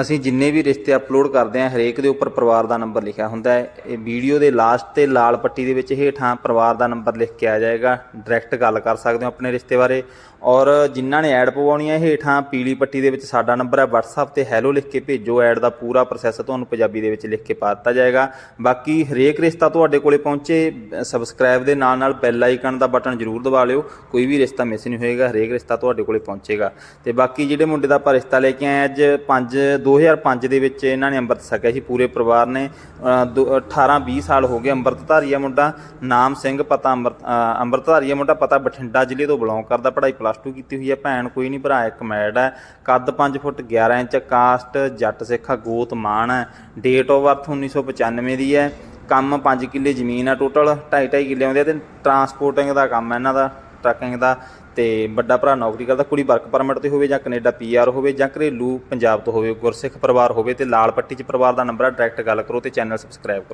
ਅਸੀਂ ਜਿੰਨੇ ਵੀ ਰਿਸ਼ਤੇ ਅਪਲੋਡ ਕਰਦੇ ਹਾਂ, ਹਰੇਕ ਦੇ ਉੱਪਰ ਪਰਿਵਾਰ ਦਾ ਨੰਬਰ ਲਿਖਿਆ ਹੁੰਦਾ ਹੈ। ਇਹ ਵੀਡੀਓ ਦੇ ਲਾਸਟ ਤੇ ਲਾਲ ਪੱਟੀ ਦੇ ਵਿੱਚ ਹੇਠਾਂ ਪਰਿਵਾਰ ਦਾ ਨੰਬਰ ਲਿਖ ਕੇ ਆ ਜਾਏਗਾ। ਡਾਇਰੈਕਟ ਗੱਲ ਕਰ ਸਕਦੇ ਹੋ ਆਪਣੇ ਰਿਸ਼ਤੇ ਬਾਰੇ। ਔਰ ਜਿਨ੍ਹਾਂ ਨੇ ਐਡ ਪਵਾਉਣੀ ਹੈ ਹੇਠਾਂ, ਪੀਲੀ ਪੱਟੀ ਦੇ ਵਿੱਚ ਸਾਡਾ ਨੰਬਰ ਹੈ। WhatsApp ਤੇ ਹੈਲੋ ਲਿਖ ਕੇ ਭੇਜੋ। ਐਡ ਦਾ ਪੂਰਾ ਪ੍ਰੋਸੈਸ ਤੁਹਾਨੂੰ ਪੰਜਾਬੀ ਦੇ ਵਿੱਚ ਲਿਖ ਕੇ ਪਾ ਦਿੱਤਾ ਜਾਏਗਾ। ਬਾਕੀ ਹਰੇਕ ਰਿਸ਼ਤਾ ਤੁਹਾਡੇ ਕੋਲੇ ਪਹੁੰਚੇ ਸਬਸਕ੍ਰਾਈਬ ਦੇ ਨਾਲ ਨਾਲ ਬੈਲ ਆਈਕਨ ਦਾ ਬਟਨ ਜ਼ਰੂਰ ਦਬਾ ਲਿਓ। ਕੋਈ ਵੀ ਰਿਸ਼ਤਾ ਮਿਸ ਨਹੀਂ ਹੋਏਗਾ। ਹਰੇਕ ਰਿਸ਼ਤਾ ਤੁਹਾਡੇ ਕੋਲੇ ਪਹੁੰਚੇਗਾ। ਤੇ ਬਾਕੀ ਜਿਹੜੇ ਮੁੰਡੇ ਦਾ ਆਪਾਂ ਰਿਸ਼ਤਾ ਲੈ ਕੇ ਆਏ ਅੱਜ 5 2005 ਦੇ ਵਿੱਚ ਇਹਨਾਂ ਨੇ ਅੰਮ੍ਰਿਤ ਛਕਿਆ ਸੀ ਪੂਰੇ ਪਰਿਵਾਰ ਨੇ 18 20 ਸਾਲ ਹੋ ਗਏ ਅੰਮ੍ਰਿਤਧਾਰੀ ਆ ਮੁੰਡਾ ਨਾਮ ਸਿੰਘ ਪਤਾ ਅੰਮ੍ਰਿਤ ਅ, ਅੰਮ੍ਰਿਤਧਾਰੀ ਆ ਮੁੰਡਾ ਪਤਾ ਬਠਿੰਡਾ ਜ਼ਿਲ੍ਹੇ ਤੋਂ ਬਿਲੋਂਗ ਕਰਦਾ ਪੜ੍ਹਾਈ ਪਲੱਸ 2 ਕੀਤੀ ਹੋਈ ਹੈ ਭੈਣ ਕੋਈ ਨਹੀਂ ਭਰਾ ਇੱਕ ਮੈਡ ਹੈ ਕੱਦ 5 ਫੁੱਟ 11 ਇੰਚ ਕਾਸਟ ਜੱਟ ਸਿੱਖਾ ਗੋਤ ਮਾਨ ਹੈ ਡੇਟ ਆਫ ਬਰਥ 1995 ਦੀ ਹੈ ਕੰਮ 5 ਕਿੱਲੇ ਜ਼ਮੀਨ ਹੈ ਟੋਟਲ 2.5 2.5 ਕਿੱਲੇ ਆਉਂਦੇ ਆ ਤੇ ਟਰਾਂਸਪੋਰਟਿੰਗ ਦਾ ਕੰਮ ਹੈ ਇਹਨਾਂ ਦਾ। ਟਰੱਕਿੰਗ ਦਾ ਤੇ ਵੱਡਾ ਭਰਾ ਨੌਕਰੀ ਕਰਦਾ, ਕੁੜੀ ਵਰਕ ਪਰਮਿਟ ਤੇ ਹੋਵੇ ਜਾਂ ਕੈਨੇਡਾ ਪੀਆਰ ਹੋਵੇ ਜਾਂ ਘਰੇਲੂ ਪੰਜਾਬ ਤੋਂ ਹੋਵੇ, ਗੁਰਸਿੱਖ ਪਰਿਵਾਰ ਹੋਵੇ ਤੇ ਲਾਲ ਪੱਟੀ 'ਚ ਪਰਿਵਾਰ ਦਾ ਨੰਬਰ ਆ ਡਾਇਰੈਕਟ ਗੱਲ ਕਰੋ ਤੇ ਚੈਨਲ ਸਬਸਕ੍ਰਾਈਬ ਕਰੋ।